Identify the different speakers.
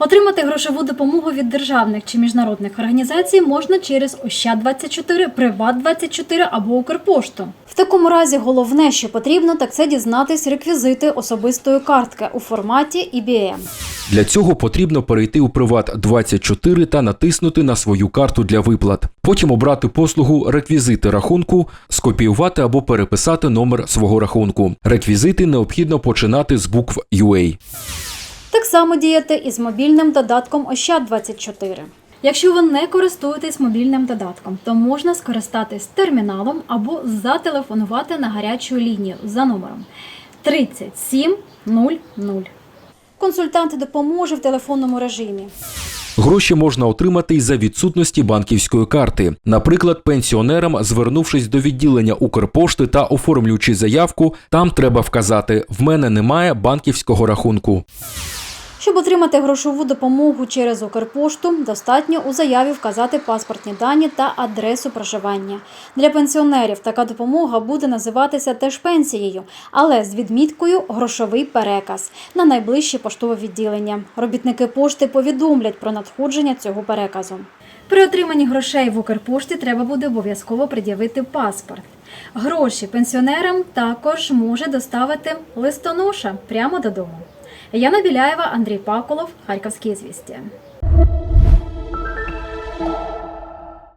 Speaker 1: Отримати грошову допомогу від державних чи міжнародних організацій можна через Ощад24, Приват24 або Укрпошту. В такому разі головне, що потрібно, так це дізнатись реквізити особистої картки у форматі EBM.
Speaker 2: Для цього потрібно перейти у Приват 24 та натиснути на свою карту для виплат. Потім обрати послугу Реквізити рахунку, скопіювати або переписати номер свого рахунку. Реквізити необхідно починати з букв UA.
Speaker 1: Так само діяти і з мобільним додатком Ощад24. Якщо ви не користуєтесь мобільним додатком, то можна скористатись терміналом або зателефонувати на гарячу лінію за номером 3700. Консультант допоможе в телефонному режимі.
Speaker 2: Гроші можна отримати й за відсутності банківської карти. Наприклад, пенсіонерам, звернувшись до відділення Укрпошти та оформлюючи заявку, там треба вказати: в мене немає банківського рахунку.
Speaker 1: Щоб отримати грошову допомогу через Укрпошту, достатньо у заяві вказати паспортні дані та адресу проживання. Для пенсіонерів така допомога буде називатися теж пенсією, але з відміткою грошовий переказ на найближче поштове відділення. Робітники пошти повідомлять про надходження цього переказу. При отриманні грошей в Укрпошті треба буде обов'язково пред'явити паспорт. Гроші пенсіонерам також може доставити листоноша прямо додому. Яна Біляєва, Андрій Паколов, Харківські звістя.